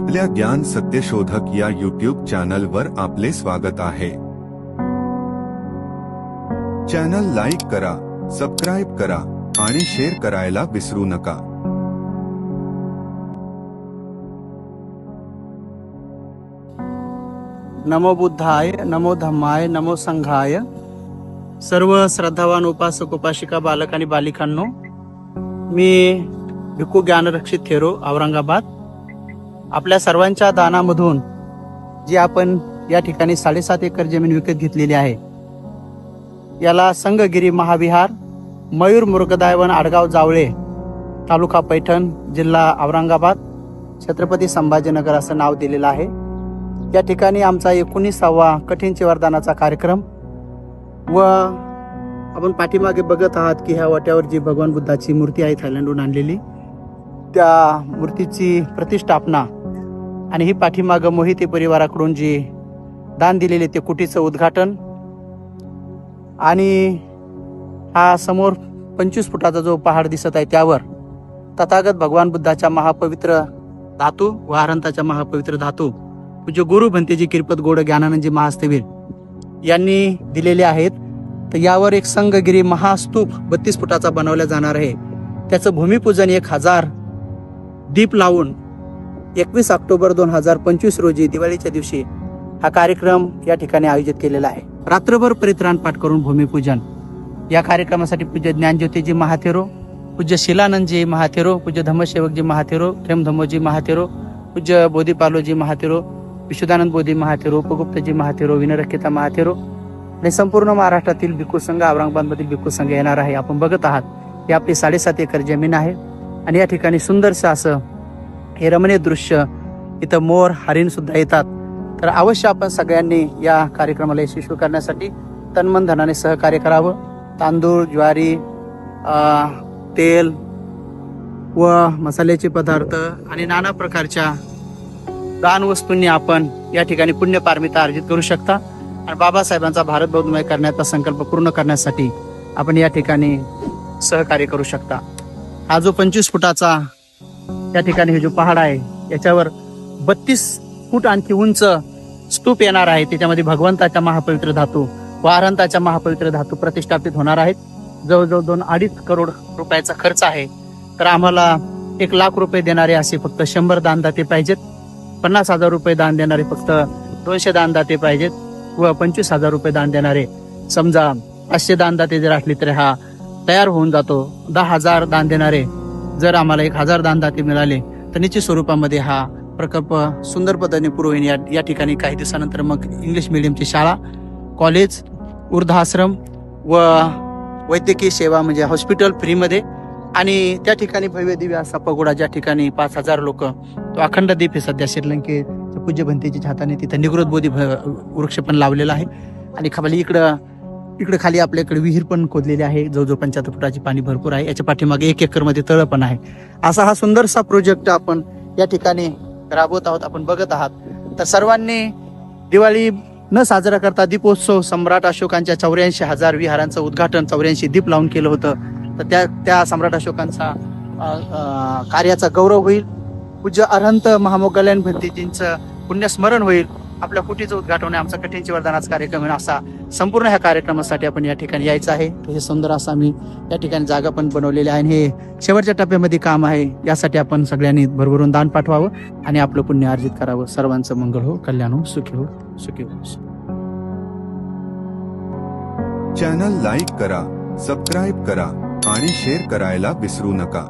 आपल्या ज्ञान सत्यशोधक या युट्यूब चॅनलवर आपले स्वागत आहे. चॅनल लाईक करा सबस्क्राईब करा आणि शेअर करायला विसरू नका. नमो बुद्धाय नमो धम्माय नमो संघाय. सर्व श्रद्धावान उपासक उपासिका बालक आणि बालिकांनो मी भिकू ज्ञानरक्षित थेरो औरंगाबाद. आपल्या सर्वांच्या दानामधून जी आपण या ठिकाणी साडेसात एकर जमीन विकत घेतलेली आहे याला संगगिरी महाविहार मयूर मृगदायवन आडगाव जावळे तालुका पैठण जिल्हा औरंगाबाद छत्रपती संभाजीनगर असं नाव दिलेलं आहे. या ठिकाणी आमचा एकोणीसावा कठीण वरदानाचा कार्यक्रम व आपण पाठीमागे बघत आहात की ह्या वाट्यावर जी भगवान बुद्धाची मूर्ती आहे थायलंडहून आणलेली त्या मूर्तीची प्रतिष्ठापना आणि ही पाठीमागं मोहिते परिवाराकडून जी दान दिलेले ते कुटीचं उद्घाटन. आणि हा समोर पंचवीस फुटाचा जो पहाड दिसत आहे त्यावर तथागत भगवान बुद्धाच्या महापवित्र धातू व अरंताच्या महापवित्र धातू पूज्य गुरु भंतेजी किरपत गोड ज्ञानानंदजी महास्तवीर यांनी दिलेले आहेत. तर यावर एक संघगिरी महास्तूप बत्तीस फुटाचा बनवला जाणार आहे. त्याचं भूमिपूजन एक हजार दीप लावून एकवीस ऑक्टोबर दोन हजार पंचवीस रोजी दिवाळीच्या दिवशी हा कार्यक्रम या ठिकाणी आयोजित केलेला आहे. रात्रभर परित्राण पाठ करून भूमिपूजन. या कार्यक्रमासाठी पूज्य ज्ञानज्योतीजी महाथेरो पूज्य शिलानंदजी महाथेरो पूज्य धम्मसेवकजी महाथेरो प्रेम धम्मोजी महाथेरो पूज्य बोधीपालोजी महाथेरो विशुदानंद बोधी महाथेरो उपगुप्तजी महाथेरो विनरक्षिता महाथेरो आणि संपूर्ण महाराष्ट्रातील भिक्खू संघ औरंगाबादमधील भिक्खू संघ येणार आहे. आपण बघत आहात ही आपली साडेसात एकर जमीन आहे आणि या ठिकाणी सुंदरसं असं हे रमणीय दृश्य इथं मोर हरिण सुद्धा येतात. तर अवश्य आपण सगळ्यांनी या कार्यक्रमाला यशस्वी करण्यासाठी तन्मन धनाने सहकार्य करावं. तांदूळ ज्वारी तेल व मसाल्याचे पदार्थ आणि नाना प्रकारच्या दानवस्तूंनी आपण या ठिकाणी पुण्यपारमिता अर्जित करू शकता. आणि बाबासाहेबांचा भारत बौद्धमय करण्याचा संकल्प पूर्ण करण्यासाठी आपण या ठिकाणी सहकार्य करू शकता. हा जो पंचवीस फुटाचा या ठिकाणी हे जो पहाड आहे याच्यावर बत्तीस फूट आणखी उंच स्तूप येणार आहे. त्याच्यामध्ये भगवंताच्या महापवित्र धातू व अरंताच्या महापवित्र धातू प्रतिष्ठापित होणार आहेत. जवळजवळ दोन अडीच करोड रुपयाचा खर्च आहे. तर आम्हाला एक लाख रुपये देणारे असे फक्त शंभर दानदाते पाहिजेत. पन्नास हजार रुपये दान देणारे फक्त दोनशे दानदाते पाहिजेत व पंचवीस हजार रुपये दान देणारे समजा पाचशे दानदाते जर असले तर हा तयार होऊन जातो. दहा हजार दान देणारे जर आम्हाला एक हजार दानदाते मिळाले तर निश्चित स्वरूपामध्ये हा प्रकल्प सुंदर पद्धतीने पुरं होईल या या ठिकाणी काही दिवसानंतर मग इंग्लिश मिडियमची शाळा कॉलेज वृद्धाश्रम व वैद्यकीय सेवा म्हणजे हॉस्पिटल फ्रीमध्ये. आणि त्या ठिकाणी भव्य दिव्य असा पगोडा ज्या ठिकाणी पाच हजार लोक तो अखंड दीप हे सध्या श्रीलंके पूज्य भंतेच्या हाताने तिथं निगृत बोधी भ- वृक्ष पण लावलेला आहे. आणि खाली इकडं इकडे खाली आपल्याकडे विहीर पण खोदलेली आहे. जवळजवळ पंच्याहत्तर फुटाची पाणी भरपूर आहे. याच्या पाठीमागे एक एकरमध्ये तळ पण आहे. असा हा सुंदरसा प्रोजेक्ट आपण या ठिकाणी राबवत आहोत. आपण बघत आहात. तर सर्वांनी दिवाळी न साजरा करता दीपोत्सव सम्राट अशोकांच्या चौऱ्याऐंशी हजार विहारांचं उद्घाटन चौऱ्याऐंशी दीप लावून केलं होतं. तर त्या त्या सम्राट अशोकांचा कार्याचा गौरव होईल. पूज्य अरहंत महामोगल्यान भंतीजींचं पुण्यस्मरण होईल. आपल्या कुटीचं उद्घाटन आमचा कठीणची वरदानाचा कार्यक्रम आहे असा संपूर्ण ह्या कार्यक्रमासाठी आपण या ठिकाणी यायचं आहे. हे सुंदर असं आम्ही या ठिकाणी जागा पण बनवलेली आहे आणि हे शेवटच्या टप्प्यामध्ये काम आहे यासाठी आपण सगळ्यांनी भरभरून दान पाठवावं आणि आपलं पुण्य अर्जित करावं. सर्वांचं मंगळ हो कल्याण हो सुखी हो सुखी हो चॅनल लाईक हो. करा सबस्क्राईब करा आणि शेअर करायला विसरू नका.